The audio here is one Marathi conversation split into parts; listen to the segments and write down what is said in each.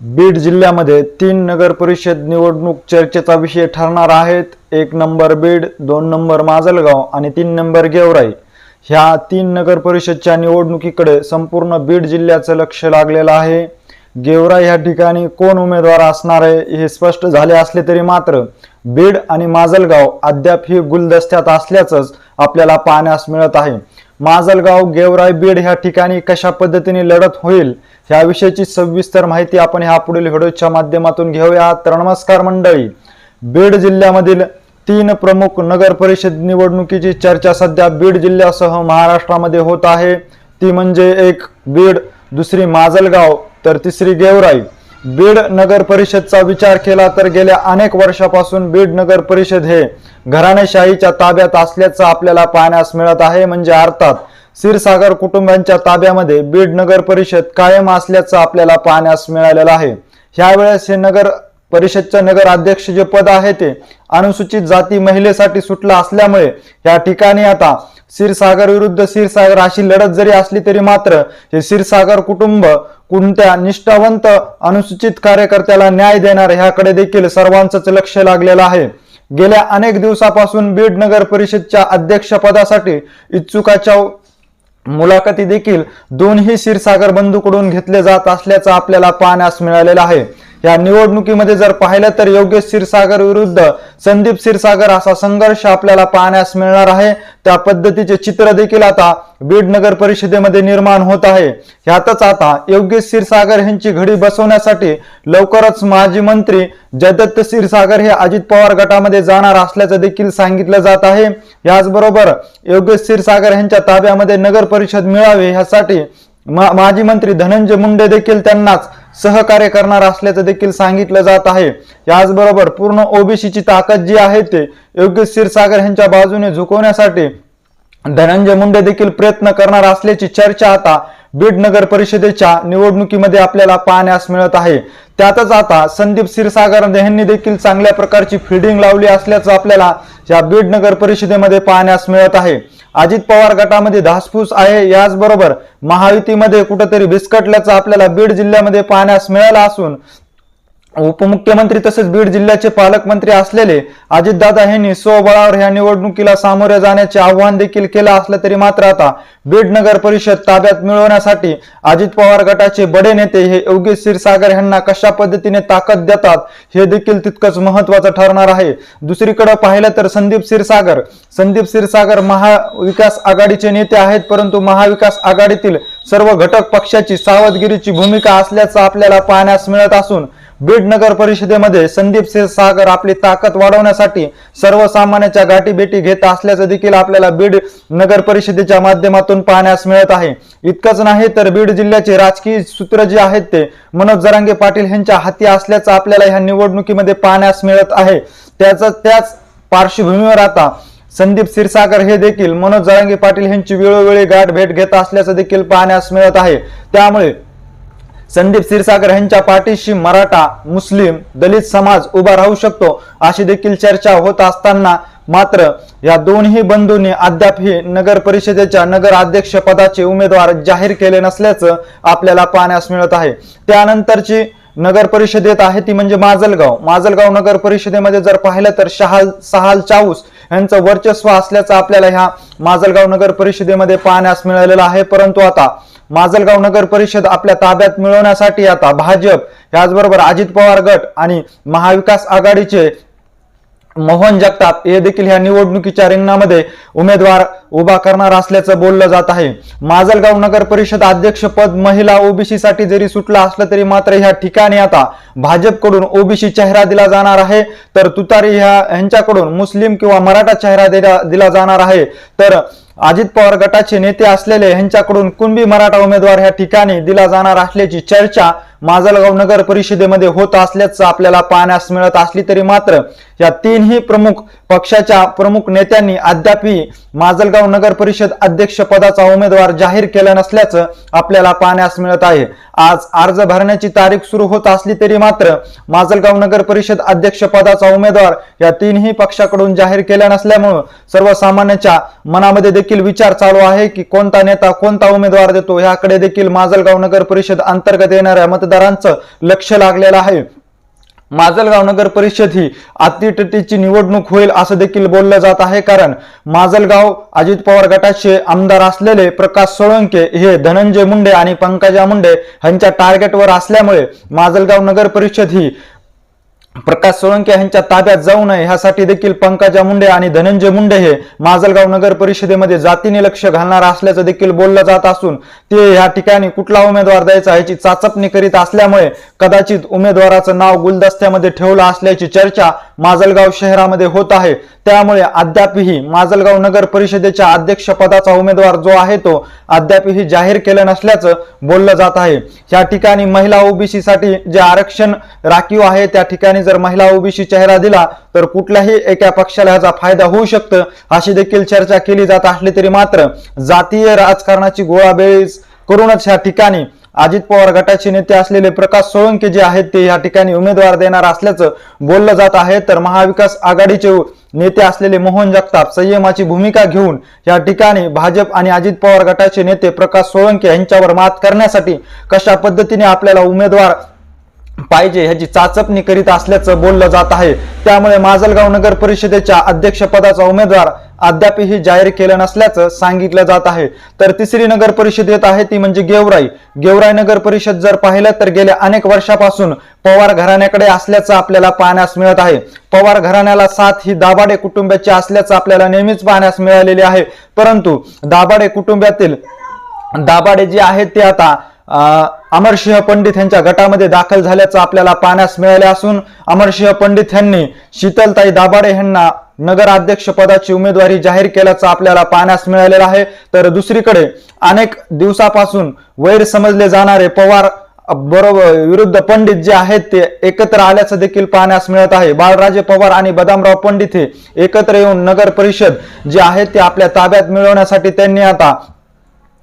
बीड जिल्ह्यामध्ये तीन नगर परिषद निवडणूक चर्चेचा विषय ठरणार आहेत. एक नंबर बीड दोन नंबर माजलगाव आणि तीन नंबर गेवराई. ह्या तीन नगर परिषदच्या निवडणुकीकडे संपूर्ण बीड जिल्ह्याचं लक्ष लागलेलं आहे. गेवराई ह्या ठिकाणी कोण उमेदवार असणार आहे हे स्पष्ट झाले असले तरी मात्र बीड आणि माजलगाव अद्याप ही गुलदस्त्यात असल्याचंच आपल्याला पाहण्यास मिळत आहे. माजलगाव गेवराय बीड ह्या ठिकाणी कशा पद्धतीने लढत होईल ह्याविषयीची सविस्तर माहिती आपण ह्या पुढील व्हिडिओच्या माध्यमातून घेऊया. तर नमस्कार मंडळी. बीड जिल्ह्यामधील तीन प्रमुख नगर परिषद निवडणुकीची चर्चा सध्या बीड जिल्ह्यासह महाराष्ट्रामध्ये होत आहे. ती म्हणजे एक बीड दुसरी माजलगाव तर तिसरी गेवराई. बीड नगर परिषदचा विचार केला तर गेल्या अनेक वर्षापासून बीड नगर परिषद हे घराणेशाहीच्या ताब्यात असल्याचं आपल्याला पाहण्यास मिळत आहे. म्हणजे अर्थात क्षीरसागर कुटुंबांच्या ताब्यामध्ये बीड नगर परिषद कायम असल्याचं आपल्याला पाहण्यास मिळालेलं आहे. ह्यावेळेस हे नगर परिषदचं नगर अध्यक्ष जे पद आहे ते अनुसूचित जाती महिलेसाठी सुटलं असल्यामुळे या ठिकाणी आता क्षीरसागर विरुद्ध क्षीरसागर अशी लढत जरी असली तरी मात्र हे क्षीरसागर कुटुंब कोणत्या निष्ठावंत अनुसूचित कार्यकर्त्याला न्याय देणार ह्याकडे देखील सर्वांचंच लक्ष लागलेलं आहे. गेल्या अनेक दिवसापासून बीड नगर परिषदच्या अध्यक्षपदासाठी इच्छुकाच्या मुलाखती देखील दोन्ही क्षीरसागर बंधूकडून घेतले जात असल्याचं आपल्याला पाहण्यास मिळालेलं आहे. या निवडणुकीमध्ये जर पाहिलं तर योगेश क्षीरसागर विरुद्ध संदीप क्षीरसागर असा संघर्ष आपल्याला पाहण्यास मिळणार आहे. त्या पद्धतीचे चित्र देखील आता बीड नगर परिषदेमध्ये निर्माण होत आहे. ह्यातच आता योगेश क्षीरसागर यांची घडी बसवण्यासाठी लवकरच माजी मंत्री जयदत्त क्षीरसागर हे अजित पवार गटामध्ये जाणार असल्याचं देखील सांगितलं जात आहे. याचबरोबर योगेश क्षीरसागर यांच्या ताब्यामध्ये नगर परिषद मिळावी ह्यासाठी मा- माजी मंत्री धनंजय मुंडे देखील त्यांनाच सहकार्य करणार असल्याचं देखील सांगितलं जात आहे. याचबरोबर पूर्ण ओबीसीची ताकद जी आहे ते योग्य क्षीरसागर यांच्या बाजूने झुकवण्यासाठी धनंजय मुंडे देखील प्रयत्न करणार असल्याची चर्चा आता बीड नगर परिषदेच्या निवडणुकीमध्ये आपल्याला पाहण्यास मिळत आहे. त्यातच आता संदीप क्षीरसागर यांनी देखील चांगल्या प्रकारची फिल्डिंग लावली असल्याचं आपल्याला या बीड नगर परिषदेमध्ये पाहण्यास मिळत आहे. अजित पवार गटामध्ये धासफूस आहे. याचबरोबर महायुतीमध्ये कुठंतरी विस्कटल्याचं आपल्याला बीड जिल्ह्यामध्ये पाहण्यास मिळालं असून उपमुख्यमंत्री तसेच बीड जिल्ह्याचे पालकमंत्री असलेले अजितदादा यांनी स्वबळावर ह्या निवडणुकीला सामोरे जाण्याचे आव्हान देखील केलं असलं तरी मात्र आता बीड नगर परिषद ताब्यात मिळवण्यासाठी अजित पवार गटाचे बडे नेते हे योगेश क्षीरसागर यांना कशा पद्धतीने ताकद देतात हे देखील तितकंच महत्वाचं ठरणार आहे. दुसरीकडे पाहिलं तर संदीप क्षीरसागर. संदीप क्षीरसागर महाविकास आघाडीचे नेते आहेत परंतु महाविकास आघाडीतील सर्व घटक पक्षाची सावधगिरीची भूमिका असल्याचं आपल्याला पाहण्यास मिळत असून बीड नगर परिषदेमध्ये संदीप सागर आपली ताकद वाढवण्यासाठी सर्वसामान्याच्या गाठीभेटी घेत असल्याचं देखील आपल्याला बीड नगर परिषदेच्या माध्यमातून पाहण्यास मिळत आहे. इतकंच नाही तर बीड जिल्ह्याचे राजकीय सूत्र जे आहेत ते मनोज जरांगे पाटील यांच्या हाती असल्याचं आपल्याला ह्या निवडणुकीमध्ये पाहण्यास मिळत आहे. त्याच त्याच पार्श्वभूमीवर आता संदीप क्षीरसागर हे देखील मनोज जरांगे पाटील यांची वेळोवेळी गाठ भेट घेत असल्याचं देखील पाहण्यास मिळत आहे. त्यामुळे संदीप क्षीरसागर यांच्या पाठीशी मराठा मुस्लिम दलित समाज उभा राहू शकतो अशी देखील चर्चा होत असताना मात्र या दोन्ही बंधूंनी अद्यापही नगर परिषदेच्या नगर अध्यक्ष पदाचे उमेदवार जाहीर केले नसल्याचं आपल्याला पाहण्यास मिळत आहे. त्यानंतरची नगर परिषदेत आहे ती म्हणजे माजलगाव. माजलगाव नगर परिषदेमध्ये जर पाहिलं तर शहाल सहाल चाऊस यांचं वर्चस्व असल्याचं आपल्याला ह्या माजलगाव नगर परिषदेमध्ये पाहण्यास मिळालेलं आहे. परंतु आता माजलगाव नगर परिषद आपल्या ताब्यात मिळवण्यासाठी आता भाजप याचबरोबर अजित पवार गट आणि महाविकास आघाडीचे मोहन जगताप हे देखील ह्या निवडणुकीच्या रिंगणामध्ये उमेदवार उभा करणार असल्याचं बोललं जात आहे. माजलगाव नगर परिषद अध्यक्षपद महिला ओबीसी साठी जरी सुटलं असलं तरी मात्र ह्या ठिकाणी आता भाजपकडून ओबीसी चेहरा दिला जाणार आहे. तर तुतारी ह्या यांच्याकडून मुस्लिम किंवा मराठा चेहरा दिला दिला जाणार आहे. तर अजित पवार गटाचे नेते असलेले यांच्याकडून कुणबी मराठा उमेदवार ह्या ठिकाणी दिला जाणार असल्याची चर्चा माजलगाव नगर परिषदेमध्ये होत असल्याचं आपल्याला पाहण्यास मिळत असली तरी मात्र या तीनही प्रमुख पक्षाच्या प्रमुख नेत्यांनी अद्यापही माजलगाव नगर परिषद अध्यक्ष पदाचा उमेदवार जाहीर केला नसल्याचं आपल्याला पाहण्यास मिळत आहे. आज अर्ज भरण्याची तारीख सुरू होत असली तरी मात्र माजलगाव नगर परिषद अध्यक्ष पदाचा उमेदवार या तीनही पक्षाकडून जाहीर केला नसल्यामुळं सर्वसामान्यांच्या मनामध्ये देखील विचार चालू आहे की कोणता नेता कोणता उमेदवार देतो ह्याकडे देखील माजलगाव नगर परिषद अंतर्गत येणाऱ्या मतदारांचं लक्ष लागलेलं आहे. माजलगाव नगर परिषद ही अतिटटीची निवडणूक होईल असं देखील बोललं जात आहे. कारण माजलगाव अजित पवार गटाचे आमदार असलेले प्रकाश सोळंके हे धनंजय मुंडे आणि पंकजा मुंडे यांच्या टार्गेटवर असल्यामुळे माजलगाव नगर परिषद ही प्रकाश सोळंके यांच्या ताब्यात जाऊ नये ह्यासाठी देखील पंकजा मुंडे आणि धनंजय मुंडे हे माजलगाव नगर परिषदेमध्ये जातीने लक्ष घालणार असल्याचं देखील बोललं जात असून ते या ठिकाणी कुठला उमेदवार द्यायचा ह्याची चाचपणी करीत असल्यामुळे कदाचित उमेदवाराचं नाव गुलदस्त्यामध्ये ठेवलं असल्याची चर्चा माजलगाव शहरामध्ये होत आहे. त्यामुळे अद्यापही माजलगाव नगर परिषदेच्या अध्यक्षपदाचा उमेदवार जो आहे तो अद्यापही जाहीर केलं नसल्याचं बोललं जात आहे. या ठिकाणी महिला ओबीसी साठी जे आरक्षण राखीव आहे त्या ठिकाणी जर महिला ओबीसी चेहरा दिला तर कुठल्याही एका पक्षाला ह्याचा फायदा होऊ शकतं. अशी देखील चर्चा केली जात असली तरी मात्र जातीय राजकारणाची गोळाबेळीज करूनच ह्या ठिकाणी अजित पवार गटाचे नेते असलेले प्रकाश सोळंके जे आहेत ते या ठिकाणी उमेदवार देणार असल्याचं बोललं जात आहे. तर महाविकास आघाडीचे नेते असलेले मोहन जगताप संयमाची भूमिका घेऊन या ठिकाणी भाजप आणि अजित पवार गटाचे नेते प्रकाश सोळंके यांच्यावर मात करण्यासाठी कशा पद्धतीने आपल्याला उमेदवार पाहिजे ह्याची चाचपणी करीत असल्याचं बोललं जात आहे. त्यामुळे माजलगाव नगर परिषदेच्या अध्यक्षपदाचा उमेदवार अद्यापही जाहीर केलं नसल्याचं सांगितलं जात आहे. तर तिसरी नगर परिषद येत आहे ती म्हणजे गेवराई. गेवराई नगर परिषद जर पाहिलं तर गेल्या अनेक वर्षापासून पवार घराण्याकडे असल्याचं आपल्याला पाहण्यास मिळत आहे. पवार घराण्याला साथ ही दाभाडे कुटुंबाची असल्याचं आपल्याला नेहमीच पाहण्यास मिळालेली आहे. परंतु दाभाडे कुटुंबातील दाभाडे जे आहेत ते आता अमरसिंह पंडित यांच्या गटामध्ये दाखल झाल्याचं आपल्याला पाहण्यास मिळाले असून अमरसिंह पंडित यांनी शीतलताई दाभाडे यांना नगराध्यक्ष पदाची उमेदवारी जाहीर केल्याचं आपल्याला पाहण्यास मिळालेलं आहे. तर दुसरीकडे अनेक दिवसापासून वैर समजले जाणारे पवार बरोबर विरुद्ध पंडित जे आहेत ते एकत्र आल्याचं देखील पाहण्यास मिळत आहे. बाळराजे पवार आणि बदामराव पंडित हे एकत्र येऊन नगर परिषद जे आहे ते आपल्या ताब्यात मिळवण्यासाठी त्यांनी आता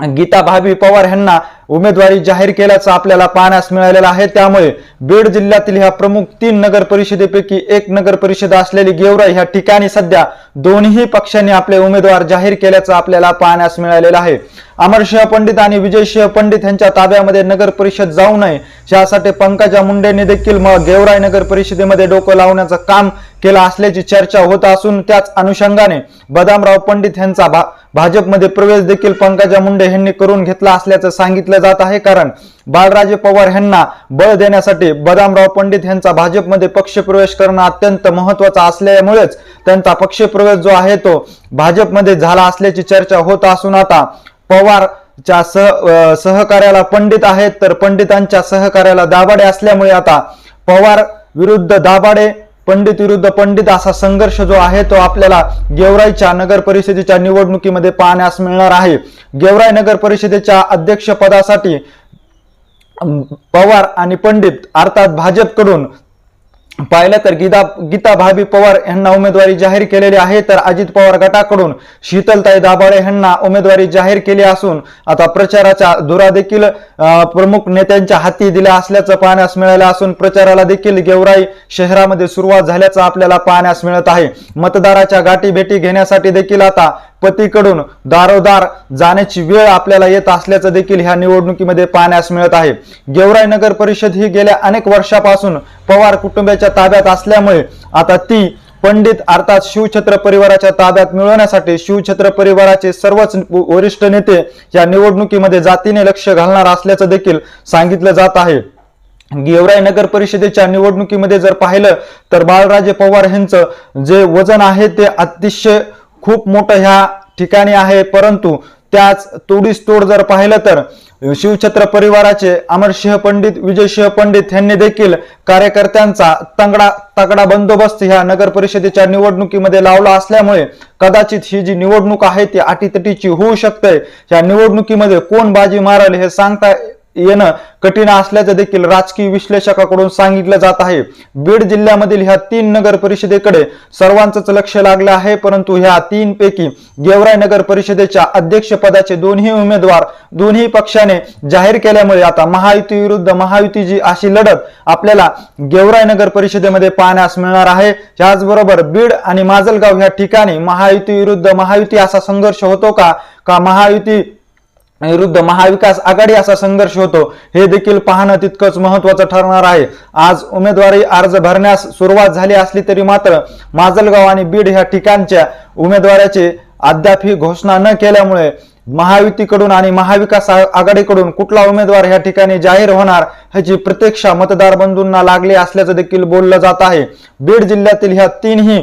गीता भाभी पवार यांना उमेदवारी जाहीर केल्याचं आपल्याला पाहण्यास मिळालेलं आहे. त्यामुळे बीड जिल्ह्यातील ह्या प्रमुख तीन नगर परिषदेपैकी एक नगर परिषद असलेली गेवराई ह्या ठिकाणी सध्या दोन्ही पक्षांनी आपले उमेदवार जाहीर केल्याचं आपल्याला पाहण्यास मिळालेलं आहे. अमरसिंह पंडित आणि विजयसिंह पंडित यांच्या ताब्यामध्ये नगर परिषद जाऊ नये. यासाठी पंकजा मुंडेंनी देखील मग गेवराई नगर परिषदेमध्ये डोकं लावण्याचं काम केला असल्याची चर्चा होत असून त्याच अनुषंगाने बदामराव पंडित यांचा भा भाजपमध्ये प्रवेश देखील पंकजा मुंडे यांनी करून घेतला असल्याचं सांगितलं जात आहे. कारण बाळराजे पवार यांना बळ देण्यासाठी बदामराव पंडित यांचा भाजपमध्ये पक्षप्रवेश करणं अत्यंत महत्त्वाचा असल्यामुळेच त्यांचा पक्षप्रवेश जो आहे तो भाजपमध्ये झाला असल्याची चर्चा होत असून आता पवारच्या सह सहकार्याला पंडित आहेत. तर पंडितांच्या सहकार्याला दाभाडे असल्यामुळे आता पवार विरुद्ध दाभाडे पंडित विरुद्ध पंडित असा संघर्ष जो आहे तो आपल्याला गेवराईच्या नगर परिषदेच्या निवडणुकीमध्ये पाहण्यास मिळणार आहे. गेवराई नगर परिषदेच्या अध्यक्षपदासाठी पवार आणि पंडित अर्थात भाजपकडून पाहिलं तर गीता गीता भाभी पवार यांना उमेदवारी जाहीर केलेली आहे तर अजित पवार गटाकडून शीतलताई दाभाडे यांना उमेदवारी जाहीर केली असून आता प्रचाराच्या धुरा देखील प्रमुख नेत्यांच्या हाती दिल्या असल्याचं पाहण्यास मिळालं असून प्रचाराला देखील गेवराई शहरामध्ये सुरुवात झाल्याचं आपल्याला पाहण्यास मिळत आहे. मतदाराच्या गाठी भेटी घेण्यासाठी देखील आता पतीकडून दारोदार जाण्याची वेळ आपल्याला येत असल्याचं देखील ह्या निवडणुकीमध्ये पाहण्यास मिळत आहे. गेवराई नगर परिषद ही गेल्या अनेक वर्षापासून पवार कुटुंबाच्या ताब्यात असल्यामुळे आता ती पंडित अर्थात शिवछत्र परिवाराच्या ताब्यात मिळवण्यासाठी शिवछत्र परिवाराचे सर्वच वरिष्ठ नेते या निवडणुकीमध्ये जातीने लक्ष घालणार असल्याचं देखील सांगितलं जात आहे. गेवराई नगर परिषदेच्या निवडणुकीमध्ये जर पाहिलं तर बाळराजे पवार यांचं जे वजन आहे ते अतिशय खूप मोठं ह्या ठिकाणी आहे परंतु त्याच तोडीस तोड जर पाहिलं तर शिवछत्र परिवाराचे अमरसिंह पंडित विजयसिंह पंडित यांनी देखील कार्यकर्त्यांचा तंगडा तगडा बंदोबस्त ह्या नगर परिषदेच्या निवडणुकीमध्ये लावला असल्यामुळे कदाचित ही जी निवडणूक आहे ती अटीतटीची होऊ शकते. या निवडणुकीमध्ये कोण बाजी मारल हे सांगता येणं कठीण असल्याचं देखील राजकीय विश्लेषकाकडून सांगितलं जात आहे. बीड जिल्ह्यामधील ह्या तीन नगर परिषदेकडे सर्वांचंच लक्ष लागलं आहे परंतु ह्या तीन पैकी गेवराय नगर परिषदेच्या अध्यक्षपदाचे दोन्ही उमेदवार दोन्ही पक्षाने जाहीर केल्यामुळे आता महायुती विरुद्ध महायुती जी अशी लढत आपल्याला गेवराय नगर परिषदेमध्ये पाहण्यास मिळणार आहे. त्याचबरोबर बीड आणि माजलगाव ह्या ठिकाणी महायुती विरुद्ध महायुती असा संघर्ष होतो का? का महायुती विरुद्ध महाविकास आघाडी असा संघर्ष होतो हे देखील पाहणं तितकंच महत्वाचं ठरणार आहे. आज उमेदवारी अर्ज भरण्यास सुरुवात झाली असली तरी मात्र माजलगाव आणि बीड ह्या ठिकाणच्या उमेदवाराची अद्याप ही घोषणा न केल्यामुळे महायुतीकडून आणि महाविकास आघाडीकडून कुठला उमेदवार ह्या ठिकाणी जाहीर होणार ह्याची प्रतीक्षा मतदार बंधूंना लागली असल्याचं देखील बोललं जात आहे. बीड जिल्ह्यातील ह्या तीनही